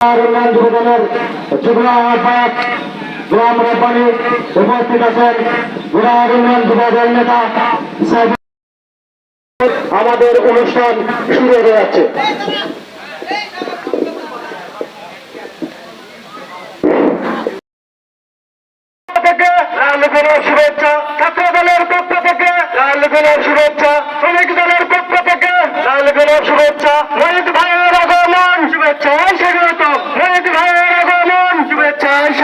উন্নয়ন যুবদলের আমাদের অনুষ্ঠান শুরু হয়ে যাচ্ছে। শুভেচ্ছা দলের পক্ষ থেকে লাল গোলাপ শুভেচ্ছা শ্রমিক দলের পক্ষ থেকে লাল গোলাপ শুভেচ্ছা মহিত ভাইয়ের আগমন শুভেচ্ছায় স্বাগত মহিত ভাইয়ের আগমন শুভেচ্ছায়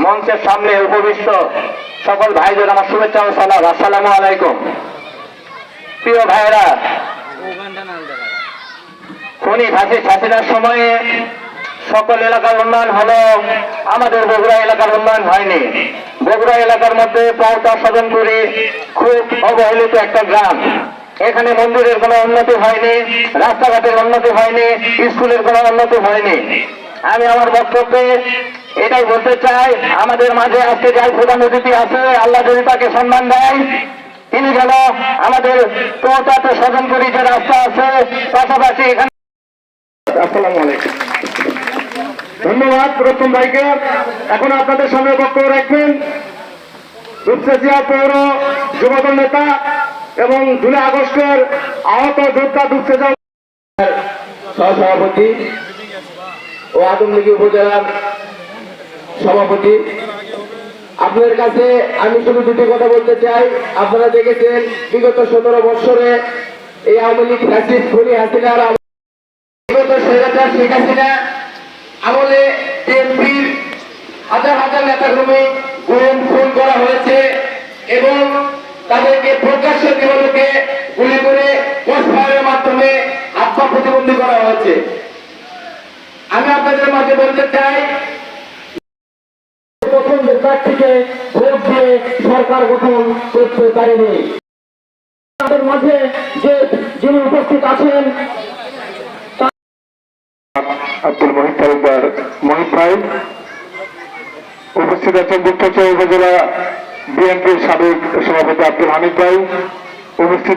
মঞ্চের সামনে উপবিষ্ট সকল ভাইদের আমার শুভেচ্ছা ও সালাম। আসসালামু আলাইকুম। প্রিয় ভাইরা খনি ফাঁসি ফাঁসিটার সময়ে সকল এলাকার উন্নয়ন হলো, আমাদের বগুড়া এলাকার উন্নয়ন হয়নি। বগুড়া এলাকার মধ্যে পর্দা সদন করে খুব অবহেলিত একটা গ্রাম। এখানে মন্দিরের কোনো উন্নতি হয়নি, রাস্তাঘাটের উন্নতি হয়নি, স্কুলের কোনো উন্নতি হয়নি। আমি আমার বক্তব্যে এটাই বলতে চাই আমাদের মাঝে আজকে যাই প্রধান অতিথি আছে আল্লাহ যদি তাকে সম্মান দেয় তিনি যেন আমাদের পৌঁছাতে স্বজন করি যে রাস্তা আছে পাশাপাশি এখানে আসসালামু আলাইকুম। ধন্যবাদ রতন ভাইকে। এখন আপনাদের সামনে বক্তব্য রাখবেন। রূপসেচিয়া পৌর যুবদল নেতা এবং জুলাই আগস্টের আহত যোদ্ধা দুপসেচা সহসভাপতি ও আদমদিঘি উপজেলার সভাপতি, আপনাদের কাছে আমি শুধু দুটি কথা বলতে চাই। আপনারা দেখেছেন, বিগত সতেরো বৎসরে এই আওয়ামী লীগ ফ্যাসিস্ট খুনি বিগত শেখ হাসিনা আমলে বিএনপির হাজার হাজার নেতাকর্মী গুম, খুন করা হয়েছে এবং তাদেরকে প্রকাশ্য দিবসকে গুলি করে ফায়ারের মাধ্যমে আত্মা প্রতিবন্ধী করা হয়েছে। আমি আপনাদের মাঝে বলতে চাই যে ভোট দিয়ে সরকার গঠন করতে পারেনি। তাদের মাঝে যে যিনি উপস্থিত আছেন আব্দুল মহিদ তালুকদার মহিদ ভাই। উপস্থিত আছেন গুপ্তচর উপজেলা বিএনপির সাবেক সভাপতি আব্দুল হামিদ ভাই। উপস্থিত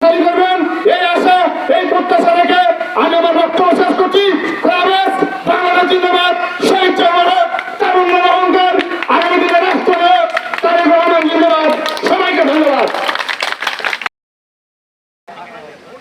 করবেন এই আশা এই প্রত্যাশা রেখে আমি আমার বক্তব্য শেষ করছি।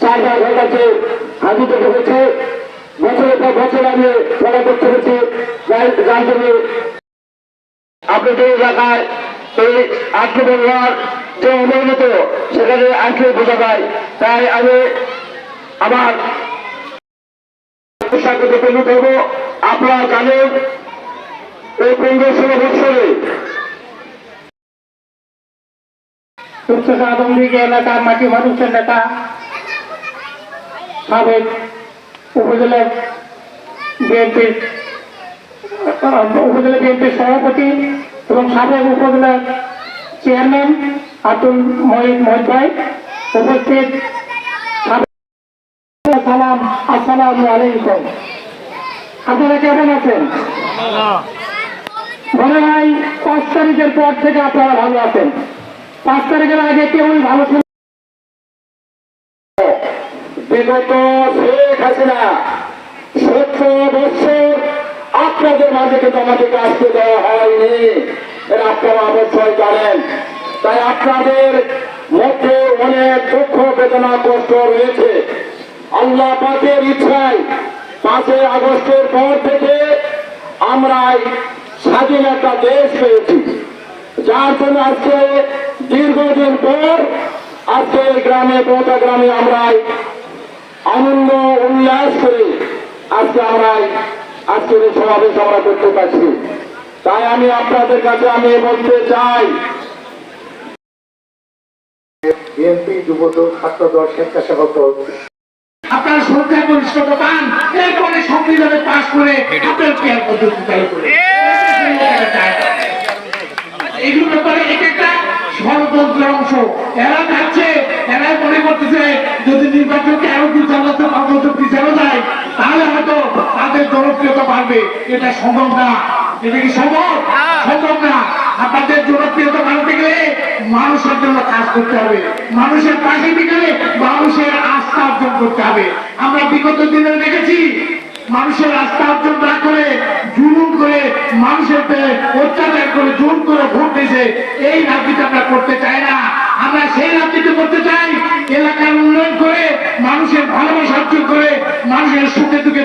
চারবার হয়ে গেছে, হাজিতে ঢুকেছে বছরের পর বছর আমি পড়া করতে জন্য আপনাদের এলাকায় এই আত্মনির্ভর যে অনুন্নত সেখানে আসলে বোঝা যায়। তাই আমি আমার স্বাগত পরিণত হব আপনারা জানেন এই পনেরো ষোলো বছরে উচ্চতা আদমদিঘি এলাকার মাটি মানুষের নেতা সাবেক উপজেলা বিএনপির উপজেলা বিএনপির সভাপতি এবং সাবেক উপজেলা চেয়ারম্যান আব্দুল মহিদ মহিদ ভাই উপস্থিত। সালাম, আসসালামু আলাইকুম। আপনারা কেমন আছেন? মনে হয় পাঁচ তারিখের পর থেকে আপনারা ভালো আছেন। পাঁচ তারিখের আগে কেউই ভালো বিগত শেখ হাসিনা সত্তর বছর আপনাদের মাঝে কিন্তু আমাদেরকে আসতে দেওয়া হয়নি। এর আপনারা অবশ্যই জানেন। তাই আপনাদের মধ্যে অনেক দুঃখ, বেদনা, কষ্ট রয়েছে। আল্লাহ পাকের ইচ্ছায় পাঁচই আগস্টের পর থেকে আমরা স্বাধীন একটা দেশ পেয়েছি। যার জন্য আজকে দীর্ঘদিন পর আজকে গ্রামে বৌদ্ধ গ্রামে আমরা আনন্দ উল্লাস করে আজকে আমরা আজকের এই সমাবেশ আমরা করতে পারছি। তাই আমি আপনাদের কাছে আমি বলতে চাই। বিএনপি যুবদল ছাত্রদল স্বেচ্ছাসেবক দল। আপনার শ্রদ্ধা পরিষ্কৃত পান এরপরে সংবিধানে পাশ করে আপনার কেয়ার পদ্ধতি চালু করে এগুলো ব্যাপারে এক একটা ষড়যন্ত্রের অংশ। এরা এটা সম্ভব না। এটা কি সম্ভব? সম্ভব না। আপনাদের জনপ্রিয়তা বাড়াতে গেলে মানুষের জন্য কাজ করতে হবে। মানুষের পাশে গেলে মানুষের আস্থা অর্জন করতে হবে। আমরা বিগত দিনে দেখেছি মানুষের আস্থা অর্জন না করে জুলুম করে মানুষের অত্যাচার করে জোর করে ভোট দিয়েছে। এই রাজনীতি আমরা করতে চাই না। আমরা সেই রাজনীতি করতে চাই এলাকার উন্নয়ন করে মানুষের ভালোবাসা অর্জন করে মানুষের সুখে দুঃখে